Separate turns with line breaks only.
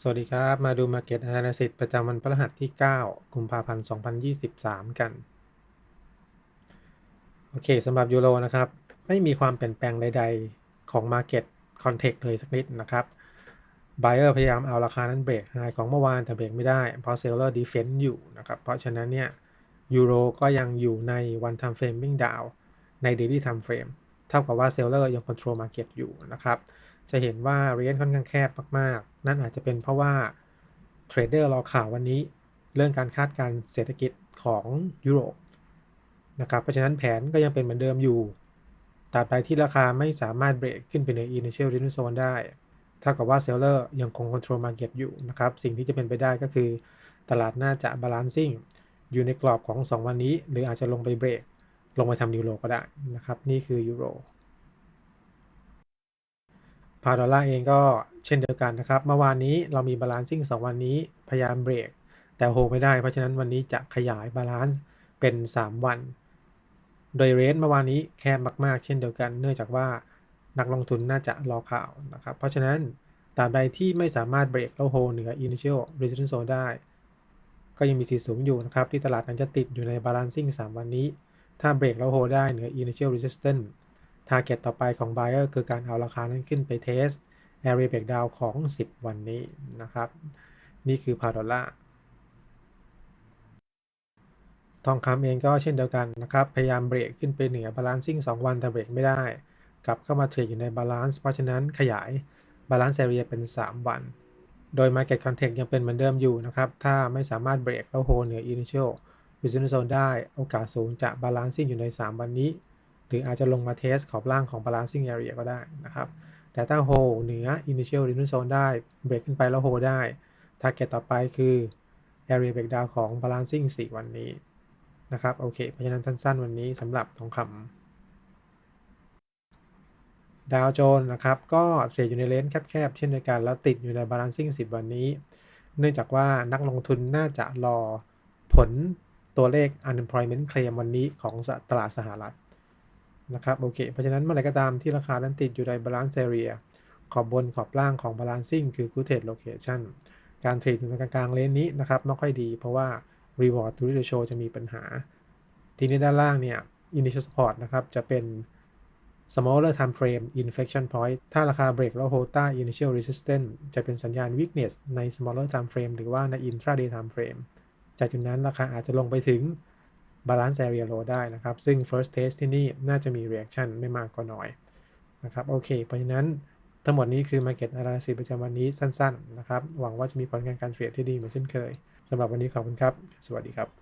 สวัสดีครับ มาดู Market Analysis ประจำวันพฤหัสที่ 9 กุมภาพันธ์ 2023 กัน โอเคสำหรับยูโรนะครับ ไม่มีความเปลี่ยนแปลงใด ๆ ของ Market Context เลยสักนิดนะครับ Buyer พยายามเอาราคานั้นเบรกไฮของเมื่อวานแต่เบรกไม่ได้ เพราะ Seller Defense อยู่นะครับ เพราะฉะนั้นเนี่ยยูโรก็ยังอยู่ใน One Time Framing Down ใน Daily Time Frame เท่ากับว่า Seller ยัง Control Market อยู่นะครับ จะเห็นว่าเรียนค่อนข้างแคบมากๆ นั่นอาจจะเป็นเพราะว่าเทรดเดอร์รอข่าววันนี้ เรื่องการคาดการเศรษฐกิจของยุโรปนะครับเพราะฉะนั้นแผนก็ยังเป็นเหมือนเดิมอยู่ตราบใดที่ราคาไม่สามารถเบรกขึ้นไปใน initial return zone ได้เท่ากับว่าเซลเลอร์ยังคง control market อยู่นะครับ สิ่งที่จะเป็นไปได้ก็คือ ตลาดน่าจะ balancing อยู่ในกรอบของ 2 วันนี้ หรืออาจจะลงไปเบรก ลงไปทำนิวโรก็ได้นะครับ นี่คือยูโร พาวดอลลาร์เองก็เช่นเดียวกันนะครับ เมื่อวานนี้เรามีบาลานซิ่ง2 วันนี้พยายามเบรก แต่โฮไม่ได้ เพราะฉะนั้นวันนี้จะขยายบาลานซ์เป็น 3 วัน โดยเรนเมื่อวานนี้แคบมากๆ เช่นเดียวกัน เนื่องจากว่านักลงทุนน่าจะรอข่าวนะครับ เพราะฉะนั้นตราบใดที่ไม่สามารถเบรกแล้วโฮเหนือ initial resistance zone ได้ ก็ยังมีสีสูงอยู่นะครับ ที่ตลาดนั้นจะติดอยู่ในบาลานซิ่ง3วันนี้ ถ้าเบรกแล้วโฮได้เหนือ initial resistance target ต่อไปของ buyer คือการเอาราคานั้นขึ้นไปเทส area breakdown ของ 10 วันนี้นะครับ นี่คือพาวดอลลาทองคำเองก็เช่นเดียวกันนะครับ พยายามเบรกขึ้นไปเหนือบาลานซิ่ง2วันแต่เบรกไม่ได้ กลับเข้ามาเทรดอยู่ในบาลานซ์เพราะฉะนั้นขยายบาลานซ์เ area เป็น 3 วัน โดย market context ยังเป็นเหมือนเดิมอยู่นะครับ ถ้าไม่สามารถเบรกแล้วโฮเหนือ initial resistance zone ได้โอกาสสูงจะ balancing อยู่ใน 3 วันนี้ รืออาจจะลงมาเทสขอบล่างของ balancing area ก็ได้นะครับ แต่ถ้าโฮเหนือ initial resistance zone ได้เบรกขึ้นไปแล้วโฮได้ target ต่อไปคือ area breakdown ของ balancing 4 วันนี้นะครับ โอเค เพราะฉะนั้นสั้นๆ วันนี้สำหรับทองคำดาวโจนส์นะครับ ก็เทรดอยู่ในเลนส์แคบๆ เช่นเดียวกัน แล้วติดอยู่ใน balancing 10 วันนี้ เนื่องจากว่านักลงทุนน่าจะรอผลตัวเลข unemployment claim วันนี้ของตลาดสหรัฐ นะครับโอเคเพราะฉะนั้นเมื่อไหร่ก็ตามที่ราคานั้นติดอยู่ใน balance area ขอบบนขอบล่างของ balancing คือ good trade location การเทรดอยู่ในกลางๆเลนนี้นะครับไม่ค่อยดีเพราะว่า reward to ratio จะมีปัญหา ทีนี้ด้านล่างเนี่ย initial support นะครับจะเป็น smaller time frame inflection point ถ้าราคา break แล้ว hold ใต้ initial resistance จะเป็นสัญญาณ weakness ใน smaller time frame หรือว่าใน intraday time frame จากจุดนั้นราคาอาจจะลงไปถึง balance area low ได้นะครับ ซึ่ง first test ที่นี่น่าจะมี reaction ไม่มากก็น้อยนะครับโอเค เพราะฉะนั้นทั้งหมดนี้คือ market analysis ประจำวันนี้สั้น ๆ นะครับ หวังว่าจะมีผลงานการเทรดที่ดีเหมือนเช่นเคยสำหรับวันนี้ขอบคุณครับ สวัสดีครับ